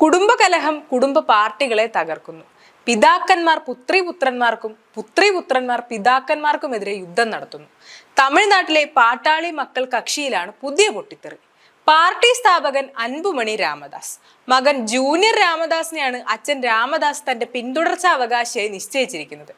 കുടുംബകലഹം കുടുംബ പാർട്ടികളെ തകർക്കുന്നു. പിതാക്കന്മാർ പുത്രിപുത്രന്മാർക്കും പുത്രിപുത്രന്മാർ പിതാക്കന്മാർക്കുമെതിരെ യുദ്ധം നടത്തുന്നു. തമിഴ്നാട്ടിലെ പാട്ടാളി മക്കൾ കക്ഷിയിലാണ് പുതിയ പൊട്ടിത്തെറി. പാർട്ടി സ്ഥാപകൻ അൻപുമണി രാമദാസ്. മകൻ ജൂനിയർ രാമദാസിനെയാണ് അച്ഛൻ രാമദാസ് തന്റെ പിന്തുടർച്ച അവകാശിയായി നിശ്ചയിച്ചിരിക്കുന്നത്.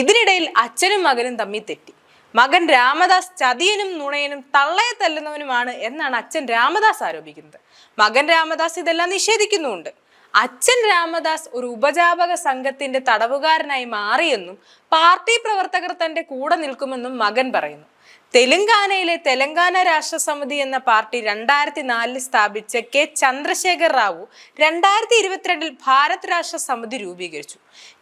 ഇതിനിടയിൽ അച്ഛനും മകനും തമ്മിൽ തെറ്റി. മകൻ രാമദാസ് ചതിയനും നുണയനും തള്ളയെ തല്ലുന്നവനുമാണ് എന്നാണ് അച്ഛൻ രാമദാസ് ആരോപിക്കുന്നത്. മകൻ രാമദാസ് ഇതെല്ലാം നിഷേധിക്കുന്നുമുണ്ട്. അച്ഛൻ രാമദാസ് ഒരു ഉപജാപക സംഘത്തിന്റെ തടവുകാരനായി മാറിയെന്നും പാർട്ടി പ്രവർത്തകർ തന്റെ കൂടെ നിൽക്കുമെന്നും മകൻ പറയുന്നു. തെലങ്കാനയിലെ തെലങ്കാന രാഷ്ട്ര സമിതി എന്ന പാർട്ടി രണ്ടായിരത്തി നാലിൽ സ്ഥാപിച്ച കെ ചന്ദ്രശേഖർ റാവു രണ്ടായിരത്തി ഇരുപത്തിരണ്ടിൽ ഭാരത് രാഷ്ട്ര സമിതി രൂപീകരിച്ചു.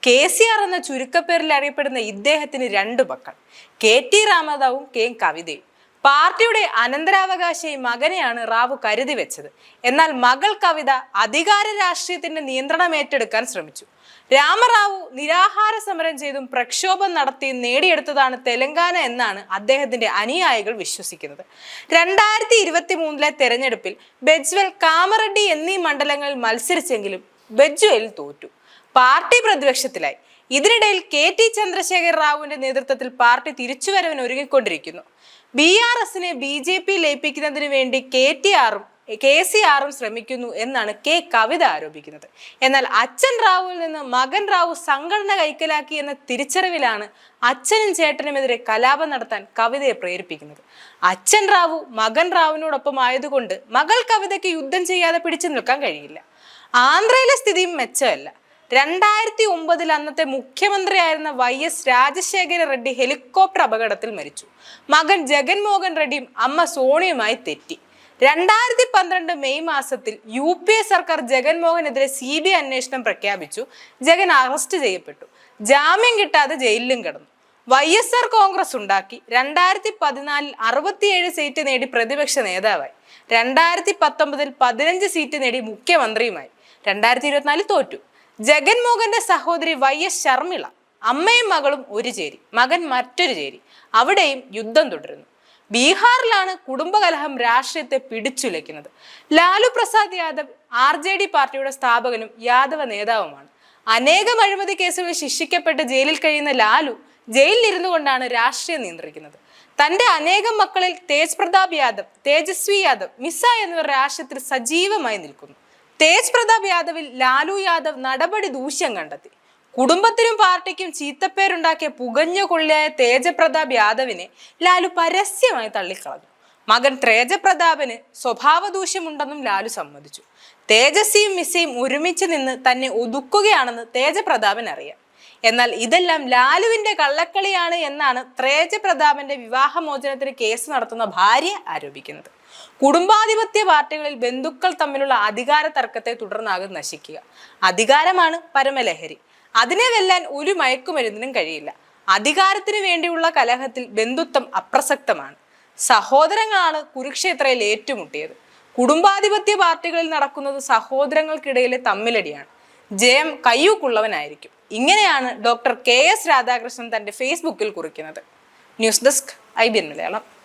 കെ സി ആർ എന്ന ചുരുക്കപ്പേരിൽ അറിയപ്പെടുന്ന ഇദ്ദേഹത്തിന് രണ്ടു മക്കൾ. കെ ടി രാമദാവും കെ കവിതയും. പാർട്ടിയുടെ അനന്തരാവകാശി മകനെയാണ് റാവു കരുതി വെച്ചത്. എന്നാൽ മകൾ കവിത അധികാര രാഷ്ട്രീയത്തിന്റെ നിയന്ത്രണം ഏറ്റെടുക്കാൻ ശ്രമിച്ചു. രാമറാവു നിരാഹാര സമരം ചെയ്തും പ്രക്ഷോഭം നടത്തിയും നേടിയെടുത്തതാണ് തെലങ്കാന എന്നാണ് അദ്ദേഹത്തിന്റെ അനുയായികൾ വിശ്വസിക്കുന്നത്. രണ്ടായിരത്തി ഇരുപത്തി മൂന്നിലെ തെരഞ്ഞെടുപ്പിൽ ബെജ്വൽ കാമറഡ്ഡി എന്നീ മണ്ഡലങ്ങളിൽ മത്സരിച്ചെങ്കിലും ബെജ്വലിൽ തോറ്റു. പാർട്ടി പ്രതിപക്ഷത്തിലായി. ഇതിനിടയിൽ കെ ടി ചന്ദ്രശേഖർ റാവുവിന്റെ നേതൃത്വത്തിൽ പാർട്ടി തിരിച്ചുവരവിന് ഒരുങ്ങിക്കൊണ്ടിരിക്കുന്നു. ബി ആർ എസിനെ ബി ജെ പി ലയിപ്പിക്കുന്നതിന് വേണ്ടി കെ ടി ആറും കെ സി ആറും ശ്രമിക്കുന്നു എന്നാണ് കെ കവിത ആരോപിക്കുന്നത്. എന്നാൽ അച്ഛൻ റാവുവിൽ നിന്ന് മകൻ റാവു സംഘടന കൈക്കലാക്കി എന്ന തിരിച്ചറിവിലാണ് അച്ഛനും ചേട്ടനുമെതിരെ കലാപം നടത്താൻ കവിതയെ പ്രേരിപ്പിക്കുന്നത്. അച്ഛൻ റാവു മകൻ റാവുവിനോടൊപ്പം ആയതുകൊണ്ട് മകൾ കവിതയ്ക്ക് യുദ്ധം ചെയ്യാതെ പിടിച്ചു നിൽക്കാൻ കഴിയില്ല. ആന്ധ്രയിലെ സ്ഥിതിയും മെച്ചമല്ല. രണ്ടായിരത്തി ഒമ്പതിൽ അന്നത്തെ മുഖ്യമന്ത്രിയായിരുന്ന Y S Rajasekhara Reddy helicopter അപകടത്തിൽ മരിച്ചു. മകൻ ജഗൻമോഹൻ റെഡ്ഡിയും അമ്മ സോണിയുമായി തെറ്റി. രണ്ടായിരത്തി പന്ത്രണ്ട് മെയ് മാസത്തിൽ യു പി എ സർക്കാർ ജഗൻമോഹനെതിരെ സി ബി ഐ അന്വേഷണം പ്രഖ്യാപിച്ചു. ജഗൻ അറസ്റ്റ് ചെയ്യപ്പെട്ടു. ജാമ്യം കിട്ടാതെ ജയിലിലും കിടന്നു. വൈ എസ് ആർ കോൺഗ്രസ് ഉണ്ടാക്കി. രണ്ടായിരത്തി പതിനാലിൽ അറുപത്തിയേഴ് സീറ്റ് നേടി പ്രതിപക്ഷ നേതാവായി. രണ്ടായിരത്തി പത്തൊമ്പതിൽ പതിനഞ്ച് സീറ്റ് നേടി മുഖ്യമന്ത്രിയുമായി. രണ്ടായിരത്തി ഇരുപത്തിനാലിൽ തോറ്റു. ജഗൻമോഹന്റെ സഹോദരി വൈ എസ് ശർമിള അമ്മയും മകളും ഒരു ചേരി. മകൻ മറ്റൊരു ചേരി. അവിടെയും യുദ്ധം തുടരുന്നു. ബീഹാറിലാണ് കുടുംബകലഹം രാഷ്ട്രീയത്തെ പിടിച്ചുലയ്ക്കുന്നത്. Lalu Prasad Yadav R J D പാർട്ടിയുടെ സ്ഥാപകനും യാദവ നേതാവുമാണ്. അനേകം അഴിമതി കേസുകളിൽ ശിക്ഷിക്കപ്പെട്ട് ജയിലിൽ കഴിയുന്ന ലാലു ജയിലിൽ ഇരുന്നു കൊണ്ടാണ് രാഷ്ട്രീയം നിയന്ത്രിക്കുന്നത്. തന്റെ അനേകം മക്കളിൽ തേജ് പ്രതാപ് യാദവ് തേജസ്വി യാദവ് മിസ എന്നിവർ രാഷ്ട്രീയത്തിൽ സജീവമായി നിൽക്കുന്നു. തേജ് പ്രതാപ് യാദവിൽ ലാലു യാദവ് നടപടി ദൂഷ്യം കണ്ടെത്തി. കുടുംബത്തിനും പാർട്ടിക്കും ചീത്തപ്പേരുണ്ടാക്കിയ പുകഞ്ഞ കൊള്ളിയായ തേജപ്രതാപ് യാദവിനെ ലാലു പരസ്യമായി തള്ളിക്കളഞ്ഞു. മകൻ തേജപ്രതാപന് സ്വഭാവ ദൂഷ്യമുണ്ടെന്നും ലാലു സമ്മതിച്ചു. തേജസ്സിയും മിസ്സയും ഒരുമിച്ച് നിന്ന് തന്നെ ഒതുക്കുകയാണെന്ന് തേജപ്രതാപൻ അറിയാം. എന്നാൽ ഇതെല്ലാം ലാലുവിന്റെ കള്ളക്കളിയാണ് എന്നാണ് തേജപ്രതാപന്റെ വിവാഹമോചനത്തിന് കേസ് നടത്തുന്ന ഭാര്യ ആരോപിക്കുന്നത്. കുടുംബാധിപത്യ പാർട്ടികളിൽ ബന്ധുക്കൾ തമ്മിലുള്ള അധികാര തർക്കത്തെ തുടർന്നാകും നശിക്കുക. അധികാരമാണ് പരമലഹരി. അതിനെ വെല്ലാൻ ഒരു മയക്കുമരുന്നിനും കഴിയില്ല. അധികാരത്തിന് വേണ്ടിയുള്ള കലഹത്തിൽ ബന്ധുത്വം അപ്രസക്തമാണ്. സഹോദരങ്ങളാണ് കുരുക്ഷേത്രയിൽ ഏറ്റുമുട്ടിയത്. കുടുംബാധിപത്യ പാർട്ടികളിൽ നടക്കുന്നത് സഹോദരങ്ങൾക്കിടയിലെ തമ്മിലടിയാണ്. ജയം കയ്യൂക്കുള്ളവനായിരിക്കും. ഇങ്ങനെയാണ് ഡോക്ടർ കെ എസ് രാധാകൃഷ്ണൻ തന്റെ ഫേസ്ബുക്കിൽ കുറിക്കുന്നത്. News desk I B N Malayalam.